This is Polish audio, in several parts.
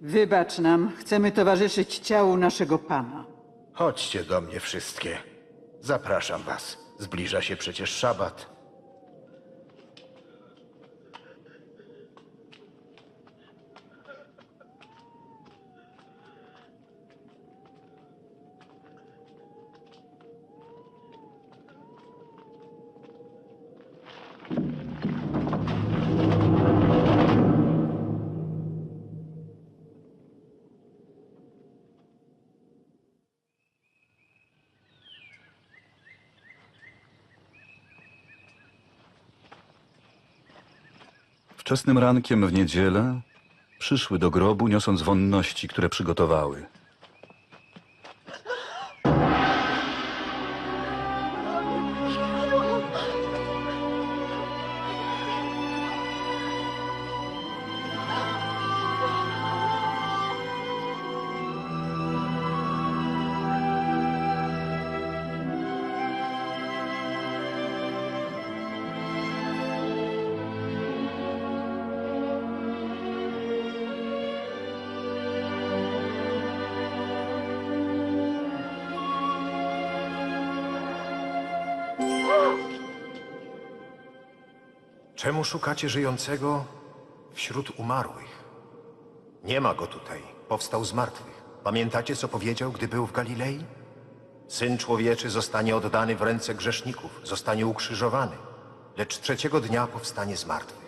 Wybacz nam, chcemy towarzyszyć ciału naszego Pana. Chodźcie do mnie wszystkie. Zapraszam was. Zbliża się przecież szabat. Wczesnym rankiem w niedzielę przyszły do grobu, niosąc wonności, które przygotowały. Czemu szukacie żyjącego wśród umarłych? Nie ma go tutaj. Powstał z martwych. Pamiętacie, co powiedział, gdy był w Galilei? Syn człowieczy zostanie oddany w ręce grzeszników, zostanie ukrzyżowany, lecz trzeciego dnia powstanie z martwych.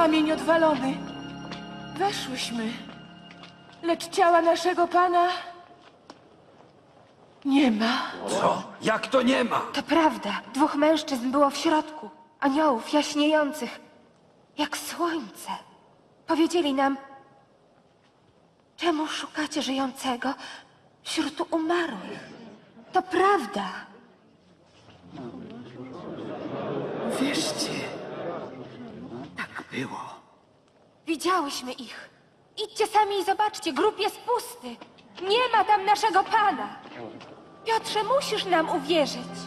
Kamień odwalony. Weszłyśmy, lecz ciała naszego pana nie ma. Jak to nie ma? To prawda, dwóch mężczyzn było w środku, aniołów jaśniejących, jak słońce. Powiedzieli nam, czemu szukacie żyjącego wśród umarłych? To prawda. Wierzcie, było. Widziałyśmy ich. Idźcie sami i zobaczcie, grób jest pusty. Nie ma tam naszego pana. Piotrze, musisz nam uwierzyć.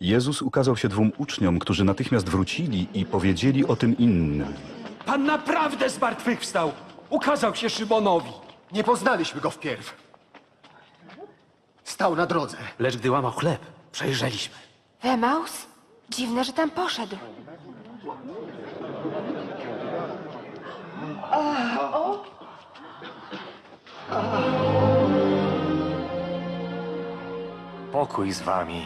Jezus ukazał się dwóm uczniom, którzy natychmiast wrócili i powiedzieli o tym innym. Pan naprawdę zmartwychwstał! Ukazał się Szymonowi! Nie poznaliśmy go wpierw. Stał na drodze. Lecz gdy łamał chleb, przejrzeliśmy. Wemaus? Dziwne, że tam poszedł. Pokój z wami.